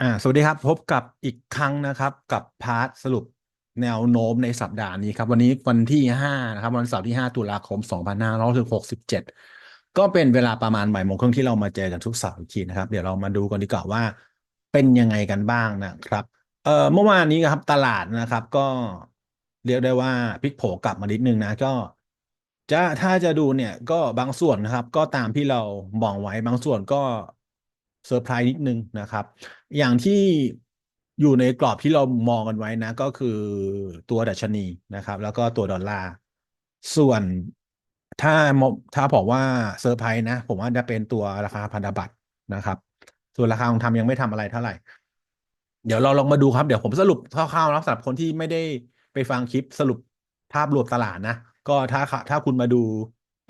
อ่าสวัสดีครับพบกับอีกครั้งนะครับ กับพาร์ทสรุปแนวโน้มในสัปดาห์นี้ครับ วันนี้วันที่ห้านะครับ วันเสาร์ที่ห้าตุลาคมสองพันห้าร้อยหกสิบเจ็ดก็เป็นเวลาประมาณบ่ายโมงครึ่งที่เรามาเจอกันทุกเสาร์อีกทีนะครับ เดี๋ยวเรามาดูกันดีกว่าว่า เป็นยังไงกันบ้างนะครับเอ่อเมื่อวานนี้ครับตลาดนะครับ ก็เรียกได้ว่าพลิกโผกลับมานิดนึงนะก็จะถ้าจะดูเนี่ยก็บางส่วนนะครับ ก็ตามที่เรามองไว้บางส่วนก็ เซอร์ไพรส์นิดนึงนะครับ อย่างที่อยู่ในกรอบที่เรามองกันไว้นะ ก็คือตัวดัชนีนะครับ แล้วก็ตัวดอลลาร์ส่วนถ้าถ้าบอกว่าเซอร์ไพรส์นะ ผมว่าจะเป็นตัวราคาพันธบัตรนะครับ ส่วนราคาทองคำยังไม่ทำอะไรเท่าไหร่ เดี๋ยวเราลองมาดูครับ เดี๋ยวผมสรุปคร่าวๆนะสำหรับคนที่ไม่ได้ไปฟังคลิปสรุปภาพรวมตลาดนะ ก็ถ้าถ้าคุณมาดู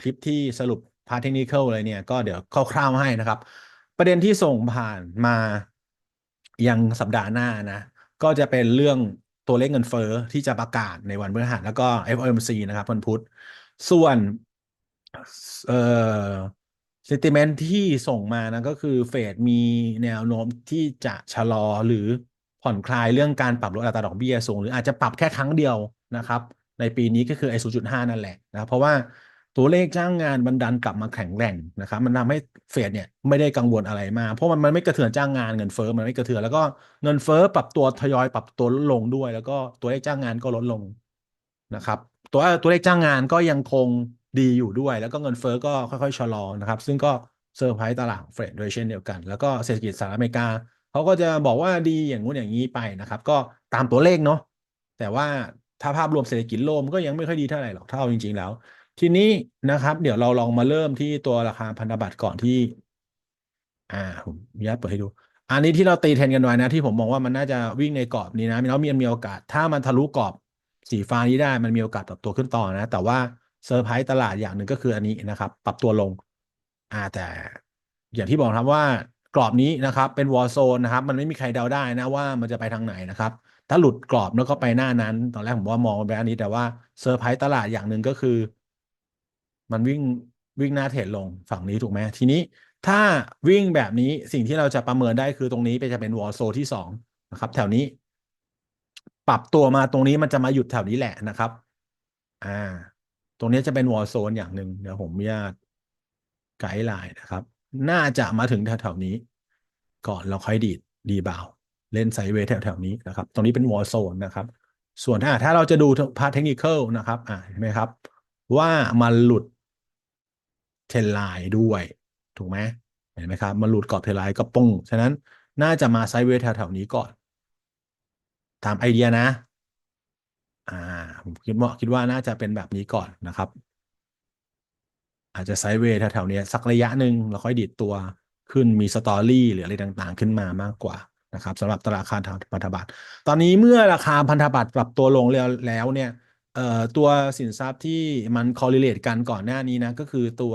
คลิปที่สรุปพาร์ทเทคนิคเลยเนี่ยก็เดี๋ยวคร่าวๆให้นะครับ ประเด็นที่ส่งผ่านมายังสัปดาห์หน้านะ ก็จะเป็นเรื่องตัวเลขเงินเฟ้อที่จะประกาศในวันพฤหัสแล้วก็ FOMC นะครับวันพุธส่วนเอ่อ sentiment ที่ส่งมานะก็คือเฟดมีแนวโน้มที่จะชะลอหรือผ่อนคลายเรื่องการปรับลดอัตราดอกเบี้ยสูง หรืออาจจะปรับแค่ครั้งเดียวนะครับ ในปีนี้ก็คือไอ้0.5 นั่นแหละนะเพราะว่า ตัวเลขจ้างงานมันดันกลับมาแข็งแกร่งนะครับ มันทำให้เฟดเนี่ยไม่ได้กังวลอะไรมากเพราะมันมันไม่กระเทือนจ้างงานเงินเฟ้อมันไม่กระเทือนแล้วก็เงินเฟ้อปรับตัวทยอยปรับตัวลดลงด้วย แล้วก็ตัวเลขจ้างงานก็ลดลงนะครับ ตัวตัวเลขจ้างงานก็ยังคงดีอยู่ด้วย แล้วก็เงินเฟ้อก็ค่อยๆชะลอนะครับ ซึ่งก็เซอร์ไพรส์ตลาดเฟดโดยเช่นเดียวกัน แล้วก็เศรษฐกิจสหรัฐอเมริกาเขาก็จะบอกว่าดีอย่างงู้นอย่างนี้ไปนะครับ ก็ตามตัวเลขเนาะแต่ว่าถ้าภาพรวมเศรษฐกิจโลกมันก็ยังไม่ค่อยดีเท่าไหร่หรอกเท่าจริง ๆ แล้ว ทีนี้นะครับ เดี๋ยวเราลองมาเริ่มที่ตัวราคาพันธบัตรก่อนที่ อ่าผมยัดเปิดให้ดู อันนี้ที่เราตีเทรนกันไว้นะที่ผมมองว่ามันน่าจะวิ่งในกรอบนี้นะแล้วมีมีโอกาส ถ้ามันทะลุกรอบสีฟ้านี้ได้มันมีโอกาสปรับตัวขึ้นต่อนะ แต่ว่าเซอร์ไพรส์ตลาดอย่างหนึ่งก็คืออันนี้นะครับ ปรับตัวลง อ่าแต่ อย่างที่บอกครับว่ากรอบนี้นะครับ เป็นวอลโซนนะครับ มันไม่มีใครเดาได้นะว่ามันจะไปทางไหนนะครับ ถ้าหลุดกรอบแล้วก็ไปหน้านั้น ตอนแรกผมว่ามองไปอันนี้แต่ว่าเซอร์ไพรส์ตลาดอย่างหนึ่งก็คือ มันวิ่งวิ่งหน้าเทรดลงฝั่งนี้ถูกไหมทีนี้ถ้าวิ่งแบบนี้สิ่งที่เราจะประเมินได้คือตรงนี้ไปจะเป็นวอลโซที่สองนะครับ แถวนี้ ปรับตัวมาตรงนี้มันจะมาหยุดแถวนี้แหละนะครับ อ่า ตรงนี้จะเป็นวอลโซนอย่างหนึ่งเดี๋ยวผมญาตไกด์ไลน์นะครับ น่าจะมาถึงแถวๆนี้ ก่อนเราค่อยดีดดีบาวเล่นไซเวย์แถวๆนี้นะครับ ตรงนี้เป็นวอลโซนนะครับ ส่วนถ้าถ้าเราจะดูพาร์ทเทคนิคนะครับ อ่าเห็นไหมครับ ว่ามันหลุด เทรนไลน์ด้วยถูกไหมเห็นไหมครับมันหลุดกรอบเทรนไลน์ก็ปุ้งฉะนั้นน่าจะมาไซด์เวย์แถวๆนี้ก่อน ตามไอเดียนะ อ่าผมคิดว่าคิดว่าน่าจะเป็นแบบนี้ก่อนนะครับ อาจจะไซด์เวย์แถวๆนี้สักระยะหนึ่งแล้วค่อยดีดตัวขึ้นมีสตอรี่หรืออะไรต่างๆ ขึ้นมามากกว่านะครับสำหรับตลาดคาพันธบัตรตอนนี้เมื่อราคาพันธบัตรปรับตัวลงแล้วแล้วเนี่ย เอ่อตัวสินทรัพย์ที่มัน correlate กันก่อนหน้านี้นะ ก็คือตัว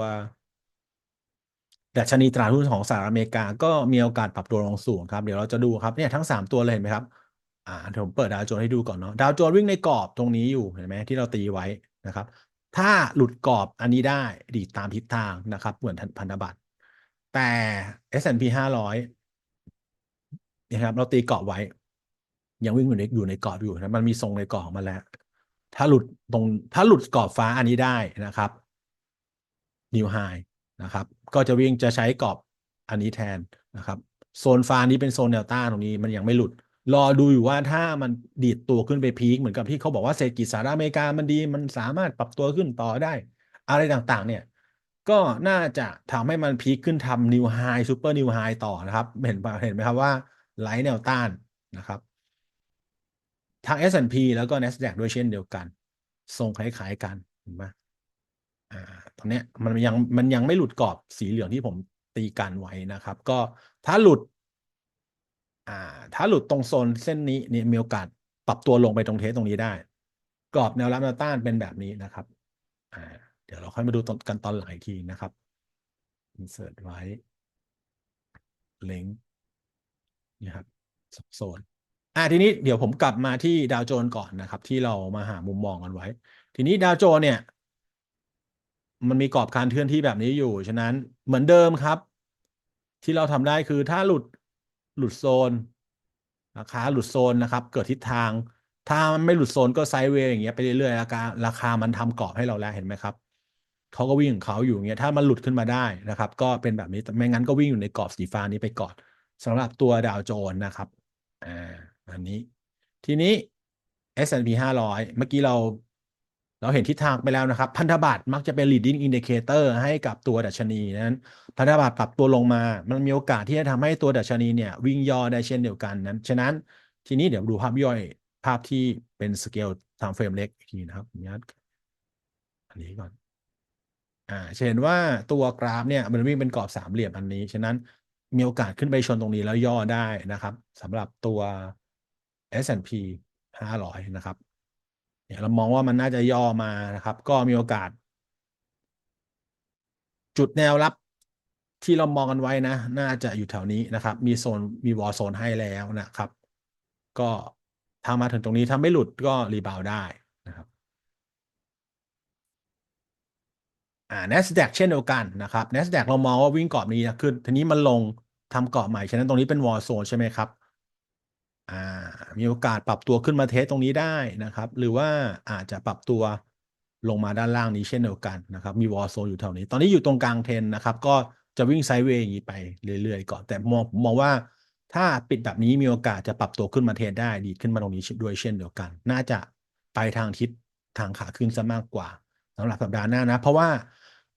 ดัชนีตลาหุ้นของสหรัฐอเมริกา ก็มีโอกาสปรับตัวลงสูงครับเดี๋ยวเราจะดูครับเนี่ยทั้ง 3 ตัวเลยเห็นไหมครับอ่าเดี๋ยวผมเปิดดาวโจนส์ให้ดูก่อนเนาะดาวโจนส์วิ่งในกรอบตรงนี้อยู่เห็นไหมที่เราตีไว้นะครับ ถ้าหลุดกรอบอันนี้ได้ดีตามทิศทางนะครับ เหมือนพันธบัตรแต่ S&P 500นะครับเราตีกรอบไว้ ยังวิ่งอยู่ในอยู่ในกรอบอยู่นะมันมีทรงในกรอบมาแล้ว ถ้าหลุดตรงถ้าหลุดกรอบฟ้าอันนี้ได้นะครับนิวไฮนะครับ ก็จะวิ่งจะใช้กรอบอันนี้แทนนะครับ โซนฟ้านี้เป็นโซนแนวต้านตรงนี้มันยังไม่หลุด รอดูอยู่ว่าถ้ามันดีดตัวขึ้นไปพีคเหมือนกับที่เขาบอกว่าเศรษฐกิจสหรัฐอเมริกามันดีมันสามารถปรับตัวขึ้นต่อได้ อะไรต่างๆ เนี่ยก็น่าจะทำให้มันพีคขึ้นทำนิวไฮซูเปอร์นิวไฮต่อนะครับ เห็นเห็นไหมครับว่าไลท์แนวต้านนะครับ ทาง S&P แล้วก็ NASDAQ ด้วยเช่นเดียวกัน ทรงคล้ายๆกันเห็นไหมอ่าตอนนี้มันยังมันยังไม่หลุดกรอบสีเหลืองที่ผมตีกันไว้นะครับ ก็ถ้าหลุดอ่าถ้าหลุดตรงโซนเส้นนี้เนี่ยมีโอกาสปรับตัวลงไปตรงเทสตรงนี้ได้ กรอบแนวรับแนวต้านเป็นแบบนี้นะครับอ่าเดี๋ยวเราค่อยมาดูกันตอนหลังอีกทีนะครับ insert ไว้ link นี่ครับโซน อ่าทีนี้เดี๋ยวผมกลับมาที่ดาวโจนก่อนนะครับ ที่เรามาหามุมมองกันไว้ ทีนี้ดาวโจนเนี่ย มันมีกรอบการเคลื่อนที่แบบนี้อยู่ ฉะนั้นเหมือนเดิมครับ ที่เราทำได้คือถ้าหลุดหลุดโซนราคาหลุดโซนนะครับ เกิดทิศทาง ถ้ามันไม่หลุดโซนก็ไซด์เวย์อย่างเงี้ยไปเรื่อยๆราคาราคามันทำกรอบให้เราแล้วเห็นไหมครับเขาก็วิ่งของเขาอยู่อย่างเงี้ยถ้ามันหลุดขึ้นมาได้นะครับ ก็เป็นแบบนี้แต่ไม่งั้นก็วิ่งอยู่ในกรอบสีฟ้านี้ไปก่อนสำหรับตัวดาวโจนส์นะครับอ่า อันนี้ ทีนี้ S&P 500 เมื่อกี้เรา เราเห็นทิศทางไปแล้วนะครับ พันธบัตรมักจะเป็น leading indicator ให้กับตัวดัชนีนั้น พันธบัตรปรับตัวลงมา มันมีโอกาสที่จะทำให้ตัวดัชนีเนี่ย วิ่งย่อได้เช่นเดียวกันนั้น ฉะนั้นทีนี้เดี๋ยวดูภาพย่อยภาพที่เป็นสเกล time frame เล็กทีนะครับอันนี้ก่อน อ่าเห็นว่าตัวกราฟเนี่ยมันวิ่งเป็นกรอบสามเหลี่ยมอันนี้ ฉะนั้นมีโอกาสขึ้นไปชนตรงนี้แล้วย่อได้นะครับสำหรับตัว S&P 500 นะครับเนี่ยเรามองว่ามันน่าจะย่อมานะครับ ก็มีโอกาส จุดแนวรับที่เรามองกันไว้นะ น่าจะอยู่แถวนี้นะครับ มีโซนมีวอลโซนให้แล้วนะครับ ก็ถ้ามาถึงตรงนี้ถ้าไม่หลุดก็รีบาวได้นะครับอ่า NASDAQ เช่นเดียวกันนะครับ NASDAQ เรามองว่าวิ่งกรอบนี้นะคือทีนี้มันลงทำกรอบใหม่ ฉะนั้นตรงนี้เป็นวอลโซนใช่ไหมครับ มีโอกาสปรับตัวขึ้นมาเทสตรงนี้ได้นะครับ หรือว่าอาจจะปรับตัวลงมาด้านล่างนี้เช่นเดียวกันนะครับ มีวอลโซนอยู่แถวนี้ ตอนนี้อยู่ตรงกลางเทนนะครับ ก็จะวิ่งไซด์เวย์อย่างนี้ไปเรื่อยๆก่อน แต่มองมองว่าถ้าปิดแบบนี้มีโอกาสจะปรับตัวขึ้นมาเทนได้ดีขึ้นมาตรงนี้ด้วยเช่นเดียวกัน น่าจะไปทางทิศทางขาขึ้นซะมากกว่าสำหรับสัปดาห์หน้านะ เพราะว่า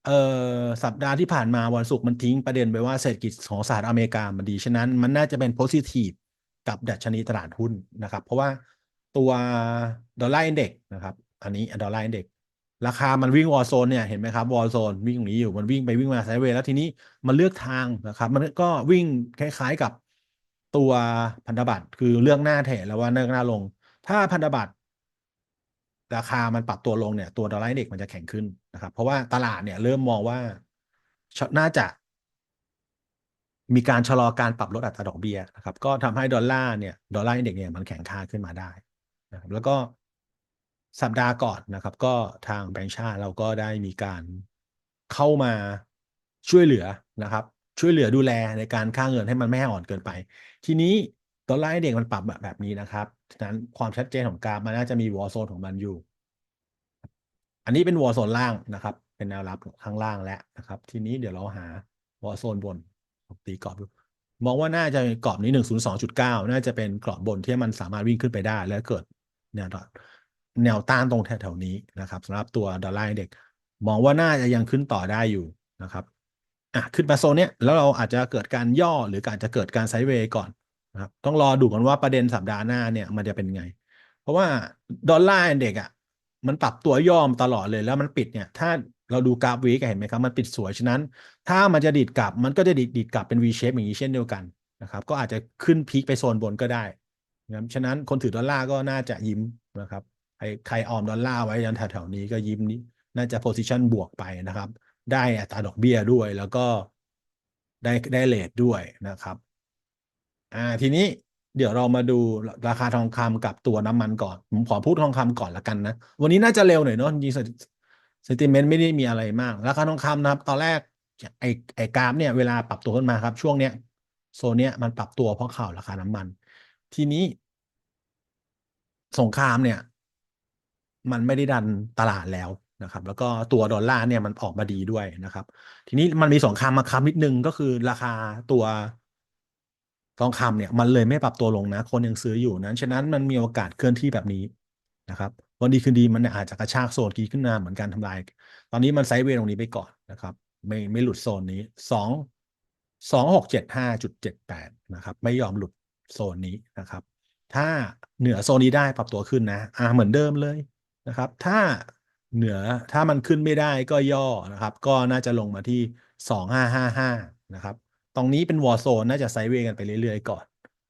เออสัปดาห์ที่ผ่านมาวันศุกร์มันทิ้งประเด็นไปว่าเศรษฐกิจของสหรัฐอเมริกามันดี ฉะนั้นมันน่าจะเป็นโพซิทีฟ กับดัชนีตลาดหุ้นนะครับ เพราะว่าตัวดอลลาร์อินเด็กนะครับ อันนี้ดอลลาร์อินเด็กราคามันวิ่งวอลโซนเนี่ยเห็นไหมครับวอลโซนวิ่งตรงนี้อยู่มันวิ่งไปวิ่งมาไซด์เวย์แล้วทีนี้มันเลือกทางนะครับ มันก็วิ่งคล้าย ๆกับตัวพันธบัตรคือเลือกหน้าแถแล้วว่าเลือกหน้าลง ถ้าพันธบัตรราคามันปรับตัวลงเนี่ยตัวดอลลาร์อินเด็กมันจะแข็งขึ้นนะครับ เพราะว่าตลาดเนี่ยเริ่มมองว่าน่าจะ มีการชะลอการปรับลดอัตราดอกเบี้ยนะครับก็ทำให้ดอลลาร์เนี่ยดอลลาร์อินเด็กเนี่ยมันแข็งค่าขึ้นมาได้นะครับแล้วก็สัปดาห์ก่อนนะครับ ก็ทางแบงก์ชาติเราก็ได้มีการเข้ามาช่วยเหลือนะครับ ช่วยเหลือดูแลในการค่าเงินให้มันไม่ให้อ่อนเกินไป ทีนี้ดอลลาร์อินเด็กมันปรับแบบแบบนี้นะครับฉะนั้นความชัดเจนของกราฟมันน่าจะมีวอลโซนของมันอยู่ อันนี้เป็นวอลโซนล่างนะครับ เป็นแนวรับข้างล่างแล้วนะครับ ทีนี้เดี๋ยวเราหาวอลโซนบน ตีกรอบดูมองว่าน่าจะกรอบนี้หนึ่งศูนย์สองจุดเก้าน่าจะเป็นกรอบบนที่มันสามารถวิ่งขึ้นไปได้ แล้วเกิดแนวแนวต้านตรงแถวๆนี้นะครับสำหรับตัวดอลลาร์เด็ก มองว่าน่าจะยังขึ้นต่อได้อยู่นะครับอะขึ้นมาโซนเนี้ยแล้วเราอาจจะเกิดการย่อหรืออาจจะเกิดการไซด์เวย์ก่อนนะครับต้องรอดูกันว่าประเด็นสัปดาห์หน้าเนี่ยมันจะเป็นไง เพราะว่าดอลลาร์เด็กอะมันปรับตัวย่อมตลอดเลยแล้วมันปิดเนี่ย ถ้า เราดูกราฟวีกเห็นไหมครับ มันปิดสวยฉะนั้น ถ้ามันจะดีดกลับมันก็จะดีดดีดกลับเป็น V shape อย่างนี้เช่นเดียวกันนะครับ ก็อาจจะขึ้นพีคไปโซนบนก็ได้นะครับฉะนั้นคนถือดอลลาร์ก็น่าจะยิ้มนะครับใครออมดอลลาร์ไว้ยันแถวๆนี้ก็ยิ้มนี้น่าจะ position บวกไปนะครับ ได้อัตราดอกเบี้ยด้วยแล้วก็ได้ได้เลทด้วยนะครับอ่าทีนี้เดี๋ยวเรามาดูราคาทองคำกับตัวน้ำมันก่อน ผมขอพูดทองคำก่อนละกันนะ วันนี้น่าจะเร็วหน่อยเนาะจริง ๆ sentiment ไม่ได้มีอะไรมาก ราคาทองคำนะครับ ตอนแรกไอ้ไอ้กราฟเนี่ยเวลาปรับตัวขึ้นมาครับ ช่วงเนี้ยโซนเนี้ยมันปรับตัวเพราะข่าวราคาน้ำมัน ทีนี้ สงครามเนี่ย มันไม่ได้ดันตลาดแล้วนะครับ แล้วก็ตัวดอลลาร์เนี่ยมันออกมาดีด้วยนะครับ ทีนี้มันมีสงครามมาค้ำนิดนึงก็คือราคาตัวทองคำเนี่ยมันเลยไม่ปรับตัวลงนะ คนยังซื้ออยู่นั้น ฉะนั้นมันมีโอกาสเคลื่อนที่แบบนี้ นะครับวันดีคืนดีมันอาจจะกระชากโซนกีขึ้นมาเหมือนกันทำลาย ตอนนี้มันไซด์เวย์ตรงนี้ไปก่อนนะครับ ไม่ไม่หลุดโซนนี้สองสองหกเจ็ดห้าจุดเจ็ดแปดนะครับไม่ยอมหลุดโซนนี้นะครับ ถ้าเหนือโซนนี้ได้ปรับตัวขึ้นนะอ่าเหมือนเดิมเลยนะครับ ถ้าเหนือถ้ามันขึ้นไม่ได้ก็ย่อนะครับ ก็น่าจะลงมาที่สองห้าห้าห้านะครับตรงนี้เป็นวอร์โซนน่าจะไซด์เวย์กันไปเรื่อยๆก่อน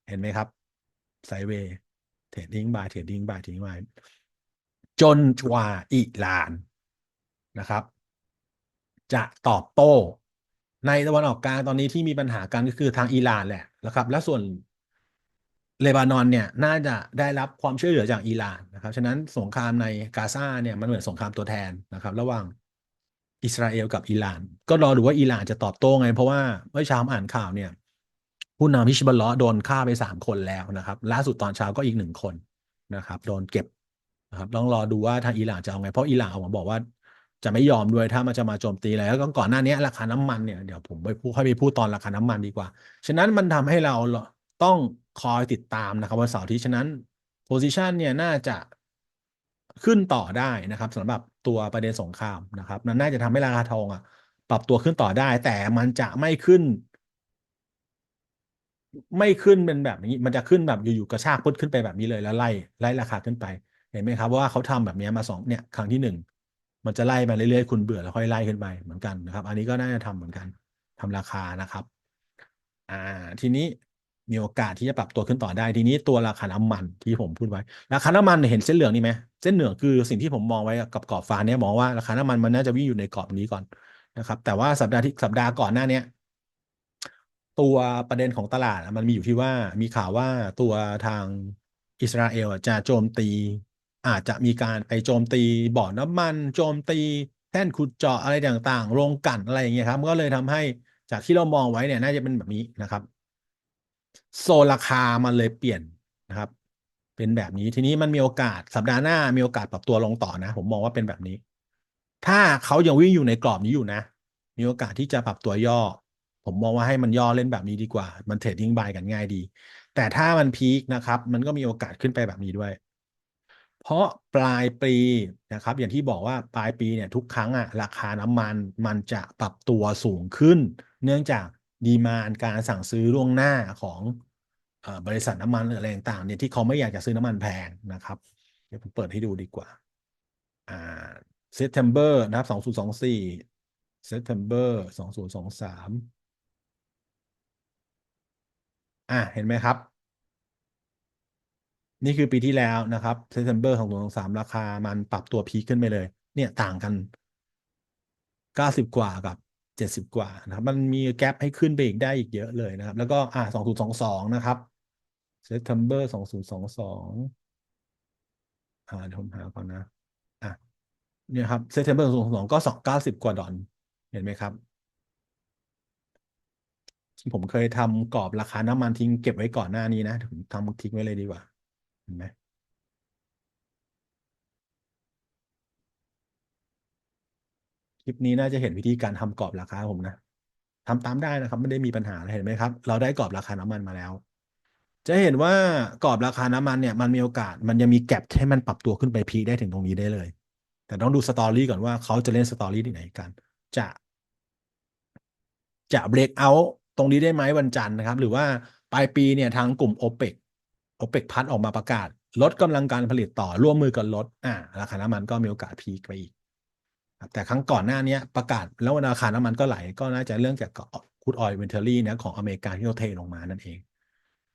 เห็นไหมครับไซด์เวย์ เทรดดิ้งบายเทรดดิ้งบายเทรดดิ้งบายจนกว่าอิหร่านนะครับ จะตอบโต้ในตะวันออกกลางตอนนี้ที่มีปัญหากันก็คือทางอิหร่านแหละนะครับ และส่วนเลบานอนเนี่ยน่าจะได้รับความช่วยเหลือจากอิหร่านนะครับ ฉะนั้นสงครามในกาซาเนี่ยมันเหมือนสงครามตัวแทนนะครับ ระหว่างอิสราเอลกับอิหร่าน ก็รอดูว่าอิหร่านจะตอบโต้ไง เพราะว่าเมื่อเช้าอ่านข่าวเนี่ย ผู้นำฮิชบัลเลาะโดนฆ่าไปสามคนแล้วนะครับ ล่าสุดตอนเช้าก็อีกหนึ่งคนนะครับ โดนเก็บนะครับต้องรอดูว่าทางอิหร่านจะเอาไง เพราะอิหร่านออกมาบอกว่าจะไม่ยอมด้วยถ้ามันจะมาโจมตีอะไรแล้วก็ก่อนหน้านี้ราคาน้ำมันเนี่ยเดี๋ยวผมไปพูดค่อยไปพูดตอนราคาน้ำมันดีกว่า ฉะนั้นมันทำให้เราต้องคอยติดตามนะครับวันเสาร์ที่ฉะนั้นโพซิชันเนี่ยน่าจะขึ้นต่อได้นะครับสำหรับตัวประเด็นสงครามนะครับมันน่าจะทำให้ราคาทองอะปรับตัวขึ้นต่อได้ แต่มันจะไม่ขึ้น ไม่ขึ้นเป็นแบบนี้ มันจะขึ้นแบบอยู่ๆกระชากพุดขึ้นไปแบบนี้เลยแล้วไล่ไล่ราคาขึ้นไป เห็นไหมครับว่าเขาทำแบบนี้มาสองเนี่ยครั้งที่หนึ่งมันจะไล่มาเรื่อยๆคุณเบื่อแล้วค่อยไล่ขึ้นไปเหมือนกันนะครับ อันนี้ก็น่าจะทำเหมือนกันทำราคานะครับอ่าทีนี้มีโอกาสที่จะปรับตัวขึ้นต่อได้ทีนี้ตัวราคาน้ำมันที่ผมพูดไว้ ราคาน้ำมันเห็นเส้นเหลืองนี่ไหมเส้นเหลืองคือสิ่งที่ผมมองไว้กับกรอบฟ้าเนี่ยมองว่าราคาน้ำมันมันน่าจะวิ่งอยู่ในกรอบนี้ก่อนนะครับ แต่ว่าสัปดาห์ที่สัปดาห์ก่อนหน้าเนี้ย ตัวประเด็นของตลาดมันมีอยู่ที่ว่ามีข่าวว่าตัวทางอิสราเอลจะโจมตี อาจจะมีการไปโจมตีบ่อน้ำมัน โจมตีแท่นขุดเจาะอะไรต่างๆ โรงกันอะไรอย่างเงี้ยครับก็เลยทำให้จากที่เรามองไว้เนี่ยน่าจะเป็นแบบนี้นะครับ โซนราคามันเลยเปลี่ยนนะครับ เป็นแบบนี้ทีนี้มันมีโอกาสสัปดาห์หน้ามีโอกาสปรับตัวลงต่อนะ ผมมองว่าเป็นแบบนี้ ถ้าเขายังวิ่งอยู่ในกรอบนี้อยู่นะ มีโอกาสที่จะปรับตัวย่อ ผมมองว่าให้มันย่อเล่นแบบนี้ดีกว่า มันเทรดดิ้งบายกันง่ายดี แต่ถ้ามันพีคนะครับ มันก็มีโอกาสขึ้นไปแบบนี้ด้วย เพราะปลายปีนะครับ อย่างที่บอกว่าปลายปีเนี่ยทุกครั้งอะราคาน้ำมันมันจะปรับตัวสูงขึ้น เนื่องจากดีมานการสั่งซื้อล่วงหน้าของอบริษัทน้ำมันหรืออะไรต่างๆเนี่ยที่เขาไม่อยากจะซื้อน้ำมันแพงนะครับ เดี๋ยวผมเปิดให้ดูดีกว่าอ่า September นะครับ2024 September 2023 อะเห็นไหมครับ นี่คือปีที่แล้วนะครับ September ของ2023ราคามันปรับตัวพีคขึ้นไปเลย เนี่ยต่างกัน90กว่ากับ70กว่านะครับมันมีแกลบให้ขึ้นไปอีกได้อีกเยอะเลยนะครับ แล้วก็อ่า2022นะครับ September 2022อ่าเดี๋ยวผมหาก่อนนะอะเนี่ยครับ September 2022ก็290กว่าดอลเห็นไหมครับ ผมเคยทำกรอบราคาน้ำมันทิ้งเก็บไว้ก่อนหน้านี้นะผมทำทิ้งไว้เลยดีกว่าเห็นไหมคลิปนี้น่าจะเห็นวิธีการทำกรอบราคาผมนะทำตามได้นะครับไม่ได้มีปัญหาอะไรเห็นไหมครับ เราได้กรอบราคาน้ำมันมาแล้ว จะเห็นว่ากรอบราคาน้ำมันเนี่ยมันมีโอกาสมันยังมีแก็บให้มันปรับตัวขึ้นไปพีได้ถึงตรงนี้ได้เลย แต่ต้องดูสตอรี่ก่อนว่าเขาจะเล่นสตอรี่ที่ไหนกัน จะ จะเบรกเอา ตรงนี้ได้ไหมวันจันทร์นะครับ หรือว่าปลายปีเนี่ยทางกลุ่ม o p e ป o p e ปกพัดออกมาประกาศ ลดกำลังการผลิตต่อร่วมมือกันลดอ่าราคาน้ำมันก็มีโอกาสพีคไปอีกแต่ครั้งก่อนหน้านี้ประกาศแล้วราคาน้ำมันก็ไหลก็น่าจะเรื่องเกี่ยวกับคูดออยล์เวนเทอรี่นะของอเมริกาที่เขาเทลงมานั่นเอง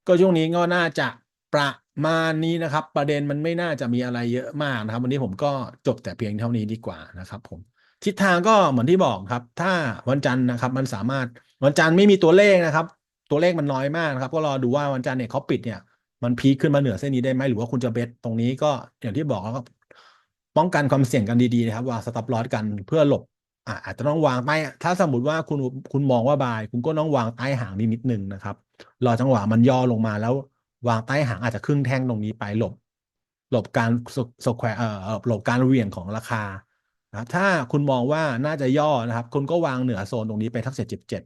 ก็ช่วงนี้ก็น่าจะประมาณนี้นะครับ ประเด็นมันไม่น่าจะมีอะไรเยอะมากนะครับ วันนี้ผมก็จบแต่เพียงเท่านี้ดีกว่านะครับ ผมทิศทางก็เหมือนที่บอกครับ ถ้าวันจันทร์นะครับ มันสามารถ วันจันทร์ไม่มีตัวเลขนะครับ ตัวเลขมันน้อยมากนะครับ ก็รอดูว่าวันจันทร์เนี่ยเขาปิดเนี่ย มันพีคขึ้นมาเหนือเส้นนี้ได้ไหมหรือว่าคุณจะเบสตรงนี้ก็อย่างที่บอกแล้วก็ป้องกันความเสี่ยงกันดีๆนะครับวางสต็อปลอสกันเพื่อหลบอ่าอาจจะต้องวางใต้ถ้าสมมติว่าคุณคุณมองว่าบาย คุณก็ต้องวางใต้หางนิดนิดนึงนะครับรอจังหวะมันย่อลงมาแล้ววางใต้หางอาจจะครึ่งแท่งตรงนี้ไปหลบ หลบการสแควร์เอ่อหลบการเวี่ยงของราคานะถ้าคุณมองว่าน่าจะย่อนะครับ คุณก็วางเหนือโซนตรงนี้ไปทักเจ็ดเจ็ด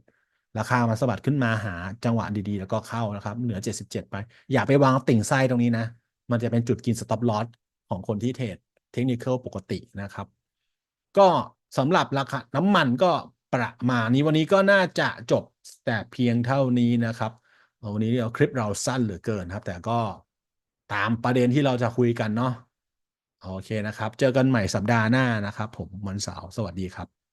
ราคามันสะบัดขึ้นมาหาจังหวะดีๆ แล้วก็เข้านะครับ เหนือ 77 ไป อย่าไปวางติ่งไส้ตรงนี้นะ มันจะเป็นจุดกินสต็อปลอสของคนที่เทรดเทคนิคปกตินะครับ ก็สำหรับราคาน้ำมันก็ประมาณนี้วันนี้ก็น่าจะจบแต่เพียงเท่านี้นะครับ วันนี้เราคลิปเราสั้นเหลือเกินครับ แต่ก็ตามประเด็นที่เราจะคุยกันเนาะโอเคนะครับ เจอกันใหม่สัปดาห์หน้านะครับ ผมวันเสาร์สวัสดีครับ